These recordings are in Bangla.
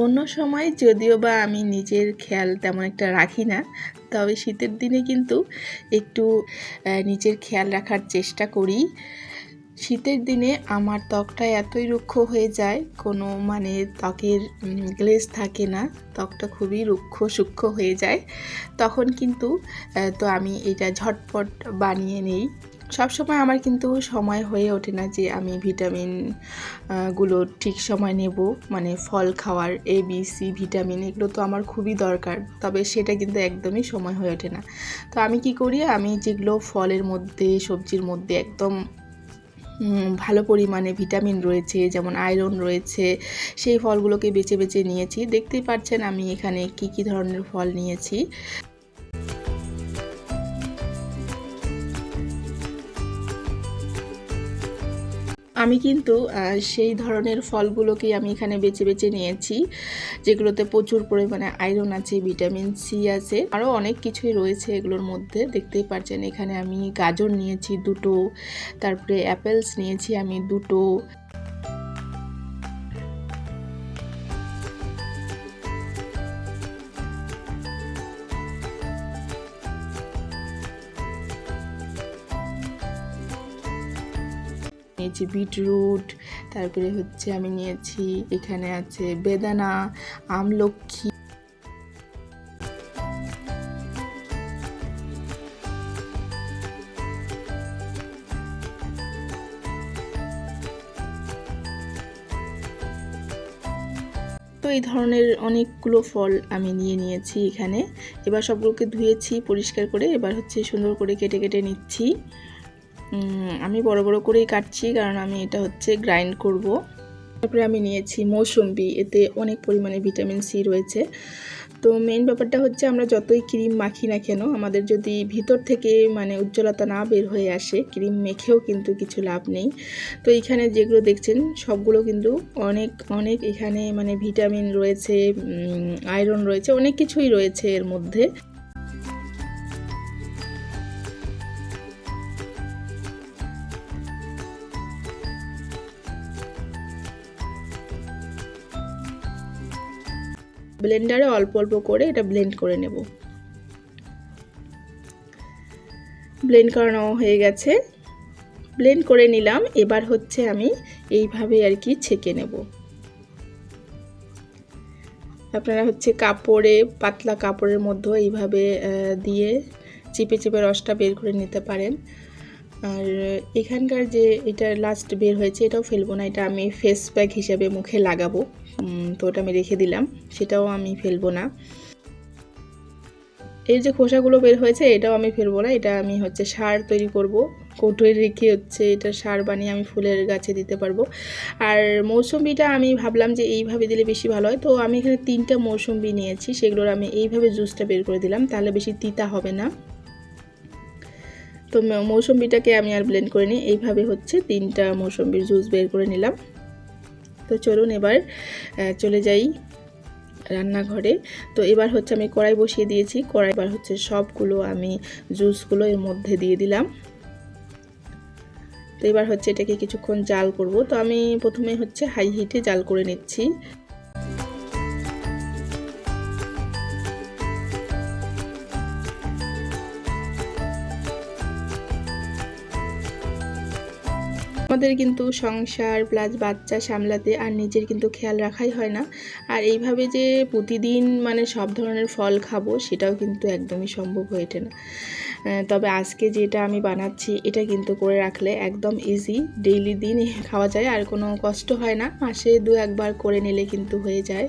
অন্য সময় যদিও বা আমি নিজের খেয়াল তেমন একটা রাখি না, তবে শীতের দিনে কিন্তু একটু নিজের খেয়াল রাখার চেষ্টা করি। শীতের দিনে আমার ত্বকটা এতই রুক্ষ হয়ে যায়, কোনো মানে ত্বকের গ্লেজ থাকে না, ত্বকটা খুবই রুক্ষ সূক্ষ্ম হয়ে যায়। তখন কিন্তু তো আমি এটা ঝটপট বানিয়ে নেই। সবসময় আমার কিন্তু সময় হয়ে ওঠে না যে আমি ভিটামিনগুলো ঠিক সময় নেব। মানে ফল খাওয়ার এ বি সি ভিটামিন এগুলো তো আমার খুবই দরকার। তবে সেটা কিন্তু একদমই সময় হয়ে ওঠে না। তো আমি কি করি? আমি যেগুলো ফলের মধ্যে, সবজির মধ্যে একদম ভালো পরিমাণে ভিটামিন রয়েছে, যেমন আয়রন রয়েছে, সেই ফলগুলোকে বেছে বেছে নিয়েছি। দেখতেই পাচ্ছেন আমি এখানে কি কি ধরনের ফল নিয়েছি। আমি কিন্তু সেই ধরনের ফলগুলোকেই আমি এখানে বেছে বেছে নিয়েছি, যেগুলোতে প্রচুর পরিমাণে আয়রন আছে ভিটামিন সি আছে আরও অনেক কিছুই রয়েছে এগুলোর মধ্যে। দেখতেই পারছেন, এখানে আমি গাজর নিয়েছি দুটো, তারপরে অ্যাপেলস নিয়েছি আমি দুটো নিয়েছি বিটরুট, তারপরে হচ্ছে আমি নিয়েছি, এখানে আছে বেদানা, আমলক্ষী। তো এই ধরনের অনেকগুলো ফল আমি নিয়ে নিয়েছি এখানে। এবার সবগুলোকে ধুয়েছি, পরিষ্কার করে এবার হচ্ছে সুন্দর করে কেটে কেটে নিচ্ছি। আমি বড় বড় করেই কাটছি, কারণ আমি এটা হচ্ছে গ্রাইন্ড করব। তারপরে আমি নিয়েছি মৌসুম্বি, এতে অনেক পরিমাণে ভিটামিন সি রয়েছে। তো মেইন ব্যাপারটা হচ্ছে আমরা যতই ক্রিম মাখি না কেন, আমাদের যদি ভিতর থেকে মানে উজ্জ্বলতা না বের হয়ে আসে, ক্রিম মেখেও কিন্তু কিছু লাভ নেই। তো এখানে যেগুলো দেখছেন, সবগুলো কিন্তু অনেক অনেক এখানে মানে ভিটামিন রয়েছে আয়রন রয়েছে, অনেক কিছুই রয়েছে এর মধ্যে। ব্লেন্ডারে অল্প অল্প করে এটা ব্লেন্ড করে নেব। ব্লেন্ড করানো হয়ে গেছে। ব্লেন্ড করে নিলাম, এবার হচ্ছে আমি এইভাবে আর কি ছেঁকে নেব। আপনারা হচ্ছে কাপড়ে, পাতলা কাপড়ের মধ্যে এইভাবে দিয়ে চিপে চিপে রসটা বের করে নিতে পারেন। আর এখানকার যে এটা লাস্ট বের হয়েছে, এটাও ফেলব না, এটা আমি ফেস প্যাক হিসাবে মুখে লাগাবো। তো ওটা আমি রেখে দিলাম। সেটাও আমি ফেলব না। এই যে খোসাগুলো বের হয়েছে, এটাও আমি ফেলব না। এটা আমি হচ্ছে সার তৈরি করব। কৌটোয় রেখে হচ্ছে এটা সার বানিয়ে আমি ফুলের গাছে দিতে পারব। আর মৌসুম্বিটা আমি ভাবলাম যে এইভাবে দিলে বেশি ভালো হয়। তো আমি এখানে তিনটা মৌসুম্বি নিয়েছি। সেগুলোর আমি এইভাবে জুসটা বের করে দিলাম। তাহলে বেশি তিতা হবে না। তো মৌসুম্বিটাকে আমি আর ব্লেন্ড করে নিই। এইভাবে হচ্ছে তিনটা মৌসুম্বির জুস বের করে নিলাম। তো চলুন এবার চলে যাই রান্নাঘরে। তো এবার হচ্ছে আমি কড়াই বসিয়ে দিয়েছি। কড়াই এবার হচ্ছে সবগুলো আমি জুসগুলো এর মধ্যে দিয়ে দিলাম। তো এবার হচ্ছে এটাকে কিছুক্ষণ জাল করব। তো আমি প্রথমে হচ্ছে হাই হিটে জাল করে নিচ্ছি। আমাদের কিন্তু সংসার প্লাস বাচ্চা সামলাতে আর নিজের কিন্তু খেয়াল রাখাই হয় না। আর এইভাবে যে প্রতিদিন মানে সব ধরনের ফল খাব, সেটাও কিন্তু একদমই সম্ভব হয়ে ওঠে না। তবে আজকে যেটা আমি বানাচ্ছি, এটা কিন্তু করে রাখলে একদম ইজি ডেইলি দিন খাওয়া যায়, আর কোনো কষ্ট হয় না। মাসে দু একবার করে নিলে কিন্তু হয়ে যায়।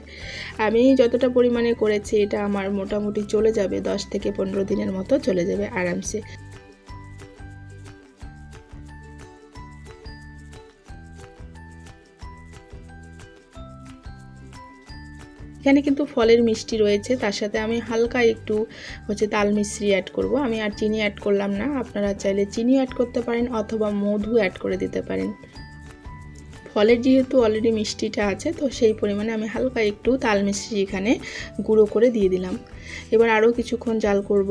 আমি যতটা পরিমাণে করেছি, এটা আমার মোটামুটি চলে যাবে, দশ থেকে পনেরো দিনের মতো চলে যাবে আরামসে। এখানে কিন্তু ফলের মিষ্টি রয়েছে, তার সাথে আমি হালকা একটু হচ্ছে তাল মিশ্রি অ্যাড করব। আমি আর চিনি অ্যাড করলাম না, আপনারা চাইলে চিনি অ্যাড করতে পারেন অথবা মধু অ্যাড করে দিতে পারেন। ফলের যেহেতু অলরেডি মিষ্টিটা আছে, তো সেই পরিমাণে আমি হালকা একটু তাল মিশ্রি এখানে গুঁড়ো করে দিয়ে দিলাম। এবার আরও কিছুক্ষণ জাল করব।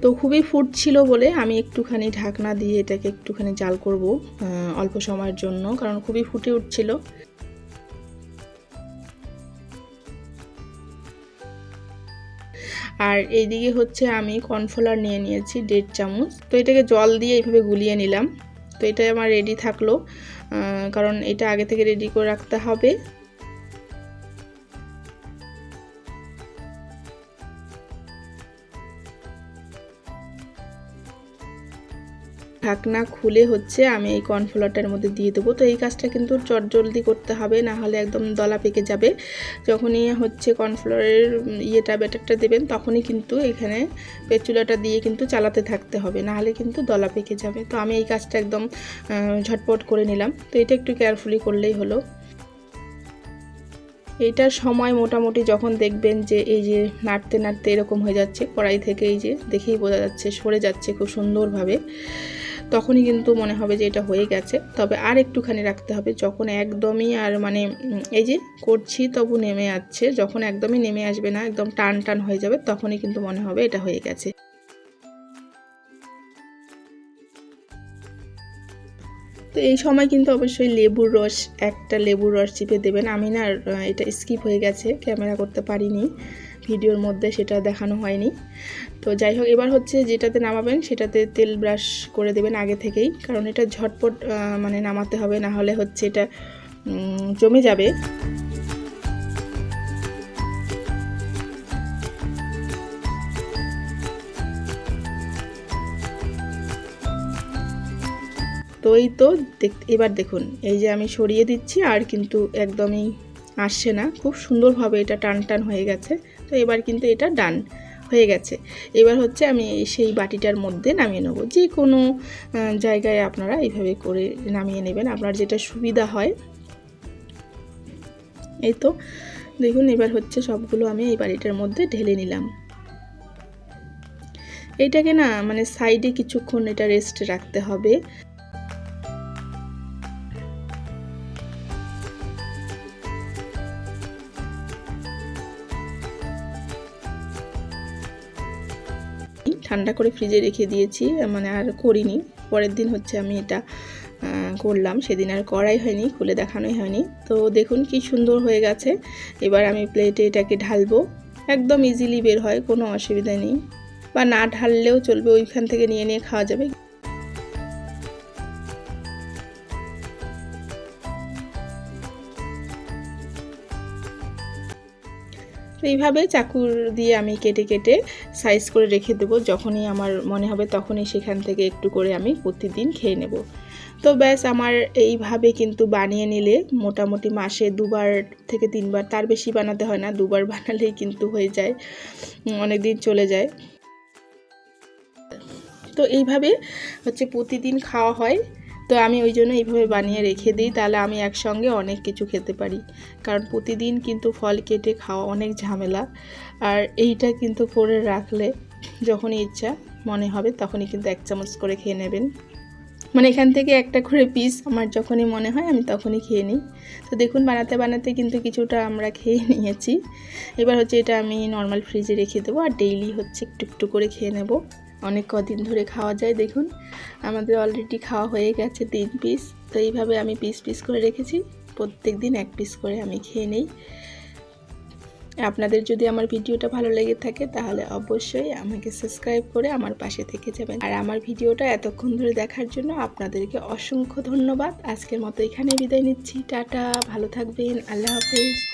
তো খুবই ফুটছিল বলে আমি একটুখানি ঢাকনা দিয়ে এটাকে একটুখানি জাল করব অল্প সময়ের জন্য, কারণ খুবই ফুটে উঠছিল। আর এইদিকে হচ্ছে আমি কর্নফ্লাওয়ার নিয়ে নিয়েছি দেড় চামচ। তো এটাকে জল দিয়ে এইভাবে গুলিয়ে নিলাম। তো এটা আমার রেডি থাকল। কারণ এটা আগে থেকে রেডি করে রাখতে হবে। ঢাকনা খুলে হচ্ছে আমি এই কর্নফ্লাওয়ারটার মধ্যে দিয়ে দেবো। তো এই কাজটা কিন্তু চটজলদি করতে হবে, না হলে একদম দলা পেকে যাবে। যখনই হচ্ছে কর্নফ্লাওয়ারের ইয়েটা, ব্যাটারটা দেবেন, তখনই কিন্তু এখানে পেচুলাটা দিয়ে কিন্তু চালাতে থাকতে হবে, না হলে কিন্তু দলা পেকে যাবে। তো আমি এই কাজটা একদম ঝটপট করে নিলাম। তো এটা একটু কেয়ারফুলি করলেই হলো। এইটার সময় মোটামুটি যখন দেখবেন যে এই যে নাড়তে নাড়তে এরকম হয়ে যাচ্ছে, কড়াই থেকে এই যে দেখেই বোঝা যাচ্ছে, সরে যাচ্ছে খুব সুন্দরভাবে। তখনই কিন্তু মনে হবে যে এটা হয়ে গেছে। তবে আর একটুখানি রাখতে হবে। যখন একদমই আর মানে এই যে করছি তবু নেমে আসছে। যখন একদমই নেমে আসবে না, একদম টান টান হয়ে যাবে, তখনই কিন্তু মনে হবে এটা হয়ে গেছে। তো এই সময় কিন্তু অবশ্যই লেবুর রস, একটা লেবুর রস চিপে দেবেন। আমি না এটা স্কিপ হয়ে গেছে, ক্যামেরা করতে পারিনি। ভিডিওর মধ্যে সেটা দেখানো হয়নি। তো যাই হোক, এবার হচ্ছে যেটাতে নামাবেন সেটাতে তেল ব্রাশ করে দেবেন আগে থেকেই। কারণ এটা ঝটপট মানে নামাতে হবে, না হলে হচ্ছে এটা জমে যাবে। তো এই তো এবার দেখুন, এই যে আমি সরিয়ে দিচ্ছি, আর কিন্তু একদমই আসছে না। খুব সুন্দরভাবে এটা টান টান হয়ে গেছে। তো এবার কিন্তু এটা ডান হয়ে গেছে। এবার হচ্ছে আমি সেই বাটিটার মধ্যে নামিয়ে নেব। যে কোনো জায়গায় আপনারা এইভাবে করে নামিয়ে নেবেন। আপনার যেটা সুবিধা হয়। এই তো, দেখুন এবার হচ্ছে সবগুলো আমি এই বাড়িটার মধ্যে ঢেলে নিলাম। এইটাকে না মানে সাইডে কিছুক্ষণ এটা রেস্ট রাখতে হবে। ঠান্ডা করে ফ্রিজে রেখে দিয়েছি মানে আর করিনি। পরের দিন হচ্ছে আমি এটা করলাম। সেদিন আর করাই হয়নি, খুলে দেখানোই হয়নি। তো দেখুন কি সুন্দর হয়ে গেছে। এবার আমি প্লেটে এটাকে ঢালবো। একদম ইজিলি বের হয়, কোনো অসুবিধা নেই। বা না ঢাললেও চলবে, ওইখান থেকে নিয়ে নিয়ে খাওয়া যাবে। এইভাবে চাকুর দিয়ে আমি কেটে কেটে সাইজ করে রেখে দেবো। যখনই আমার মনে হবে তখনই সেখান থেকে একটু করে আমি প্রতিদিন খেয়ে নেব। তো ব্যাস, আমার এইভাবে কিন্তু বানিয়ে নিলে মোটামুটি মাসে দুবার থেকে তিনবার, তার বেশি বানাতে হয় না, দুবার বানালেই কিন্তু হয়ে যায় অনেক দিন চলে যায়। তো এইভাবে হচ্ছে প্রতিদিন খাওয়া হয়। তো আমি ওই জন্য এইভাবে বানিয়ে রেখে দিই, তাহলে আমি একসঙ্গে অনেক কিছু খেতে পারি। কারণ প্রতিদিন কিন্তু ফল কেটে খাওয়া অনেক ঝামেলা। আর এইটা কিন্তু করে রাখলে যখনই ইচ্ছা মনে হবে, তখনই কিন্তু এক চামচ করে খেয়ে নেবেন। মানে এখান থেকে একটা করে পিস আমার যখনই মনে হয় আমি তখনই খেয়ে নিই। তো দেখুন, বানাতে বানাতে কিন্তু কিছুটা আমরা খেয়ে নিয়েছি। এবার হচ্ছে এটা আমি নর্মাল ফ্রিজে রেখে দেবো, আর ডেইলি হচ্ছে একটু একটু করে খেয়ে নেব। অনেক কদিন ধরে খাওয়া যায়, দেখুন। আমাদের অলরেডি খাওয়া হয়ে গেছে তিন পিস তো এইভাবে আমি পিস পিস করে রেখেছি। প্রত্যেক দিন এক পিস করে আমি খেয়ে নেই। আপনাদের যদি আমার ভিডিওটা ভালো লেগে থাকে, তাহলে অবশ্যই আমাকে সাবস্ক্রাইব করে আমার পাশে থেকে যাবেন। আর আমার ভিডিওটা এতক্ষণ ধরে দেখার জন্য আপনাদেরকে অসংখ্য ধন্যবাদ। আজকের মতো এখানে বিদায় নিচ্ছি। টাটা, ভালো থাকবেন। আল্লাহ হাফেজ।